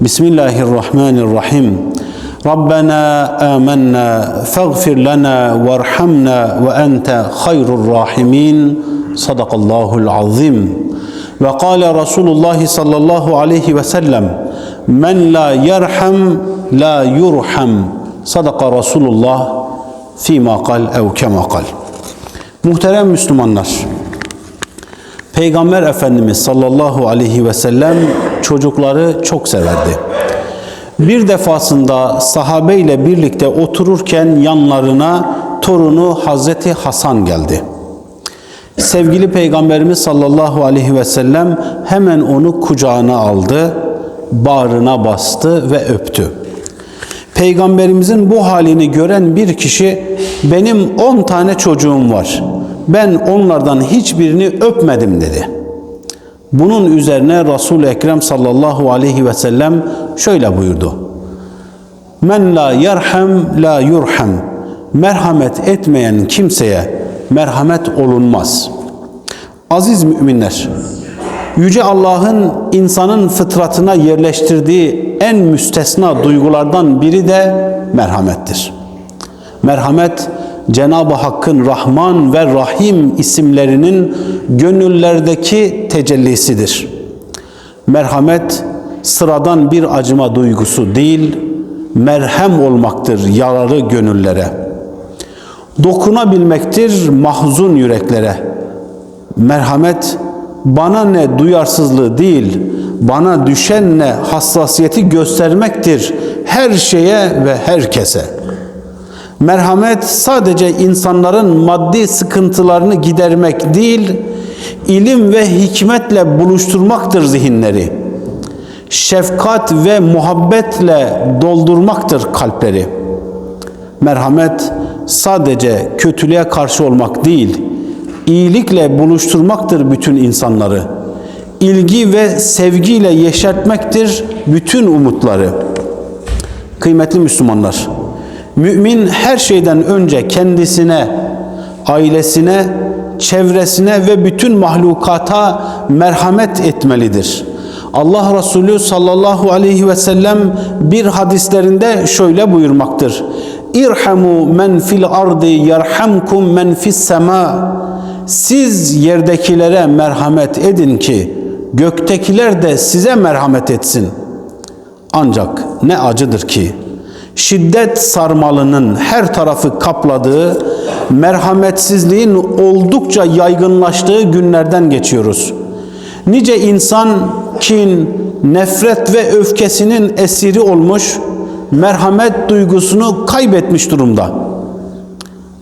بسم الله الرحمن الرحيم. ربنا آمنا فاغفر لنا وارحمنا وأنت خير الراحمين. صدق الله العظيم. وقال رسول الله صلى الله عليه وسلم من لا يرحم لا يرحم. صدق رسول الله فيما قال أو كما قال. Muhterem Müslümanlar, Peygamber Efendimiz sallallahu aleyhi ve sellem çocukları çok severdi. Bir defasında sahabe ile birlikte otururken yanlarına torunu Hazreti Hasan geldi. Sevgili Peygamberimiz sallallahu aleyhi ve sellem hemen onu kucağına aldı, bağrına bastı ve öptü. Peygamberimizin bu halini gören bir kişi benim on tane çocuğum var. Ben onlardan hiçbirini öpmedim dedi. Bunun üzerine Resul-i Ekrem sallallahu aleyhi ve sellem şöyle buyurdu. Men la yerham la yurham. Merhamet etmeyen kimseye merhamet olunmaz. Aziz müminler, Yüce Allah'ın insanın fıtratına yerleştirdiği en müstesna duygulardan biri de merhamettir. Merhamet, Cenab-ı Hakk'ın Rahman ve Rahim isimlerinin gönüllerdeki tecellisidir. Merhamet, sıradan bir acıma duygusu değil, merhem olmaktır yararı gönüllere. Dokunabilmektir mahzun yüreklere. Merhamet, bana ne duyarsızlığı değil, bana düşen ne hassasiyeti göstermektir her şeye ve herkese. Merhamet sadece insanların maddi sıkıntılarını gidermek değil, ilim ve hikmetle buluşturmaktır zihinleri. Şefkat ve muhabbetle doldurmaktır kalpleri. Merhamet sadece kötülüğe karşı olmak değil, iyilikle buluşturmaktır bütün insanları. İlgi ve sevgiyle yeşertmektir bütün umutları. Kıymetli Müslümanlar, mümin her şeyden önce kendisine, ailesine, çevresine ve bütün mahlukata merhamet etmelidir. Allah Resulü sallallahu aleyhi ve sellem bir hadislerinde şöyle buyurmaktır. İrhamu men fil ardı yerhamkum men fis sema. Siz yerdekilere merhamet edin ki göktekiler de size merhamet etsin. Ancak ne acıdır ki şiddet sarmalının her tarafı kapladığı, merhametsizliğin oldukça yaygınlaştığı günlerden geçiyoruz. Nice insan kin, nefret ve öfkesinin esiri olmuş, merhamet duygusunu kaybetmiş durumda.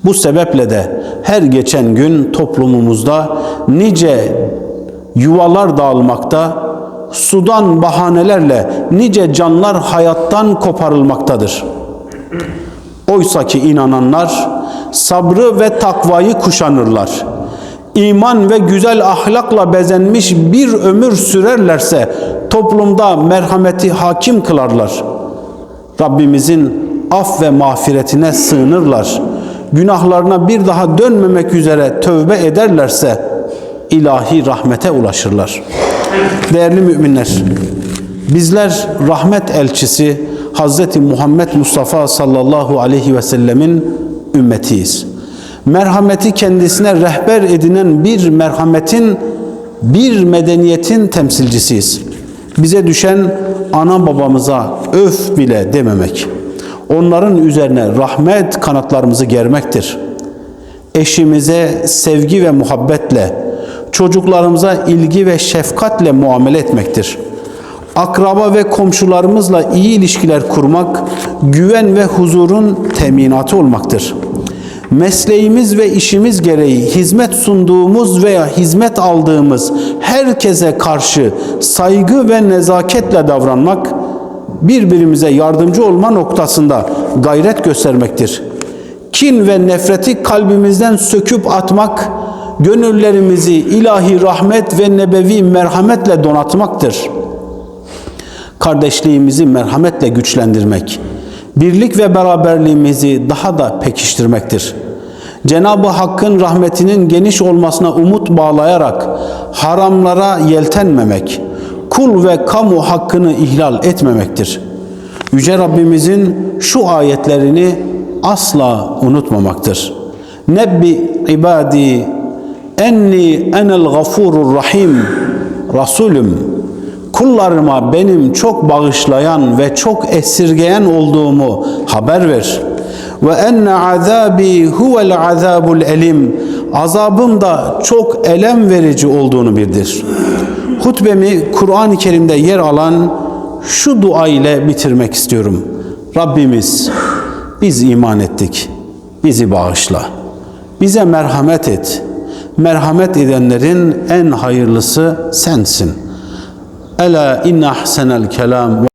Bu sebeple de her geçen gün toplumumuzda nice yuvalar dağılmakta, sudan bahanelerle nice canlar hayattan koparılmaktadır. Oysa ki inananlar sabrı ve takvayı kuşanırlar. İman ve güzel ahlakla bezenmiş bir ömür sürerlerse toplumda merhameti hakim kılarlar. Rabbimizin af ve mağfiretine sığınırlar. Günahlarına bir daha dönmemek üzere tövbe ederlerse ilahi rahmete ulaşırlar. Değerli müminler, bizler rahmet elçisi Hz. Muhammed Mustafa sallallahu aleyhi ve sellemin ümmetiyiz. Merhameti kendisine rehber edinen bir merhametin, bir medeniyetin temsilcisiyiz. Bize düşen ana babamıza öf bile dememek. Onların üzerine rahmet kanatlarımızı germektir. Eşimize sevgi ve muhabbetle, çocuklarımıza ilgi ve şefkatle muamele etmektir. Akraba ve komşularımızla iyi ilişkiler kurmak, güven ve huzurun teminatı olmaktır. Mesleğimiz ve işimiz gereği hizmet sunduğumuz veya hizmet aldığımız herkese karşı saygı ve nezaketle davranmak, birbirimize yardımcı olma noktasında gayret göstermektir. Kin ve nefreti kalbimizden söküp atmak, gönüllerimizi ilahi rahmet ve nebevi merhametle donatmaktır. Kardeşliğimizi merhametle güçlendirmek, birlik ve beraberliğimizi daha da pekiştirmektir. Cenab-ı Hakk'ın rahmetinin geniş olmasına umut bağlayarak haramlara yeltenmemek, kul ve kamu hakkını ihlal etmemektir. Yüce Rabbimizin şu ayetlerini asla unutmamaktır. Nebbi ibadi enni enel gafurur rahim Resulüm kullarıma benim çok bağışlayan ve çok esirgeyen olduğumu haber ver. Ve enne azabi huvel azabul elim. Azabım da çok elem verici olduğunu bildir. Hutbemi Kur'an-ı Kerim'de yer alan şu dua ile bitirmek istiyorum. Rabbimiz biz iman ettik. Bizi bağışla. Bize merhamet et. Merhamet edenlerin en hayırlısı sensin. Ela inne ahsenel kelam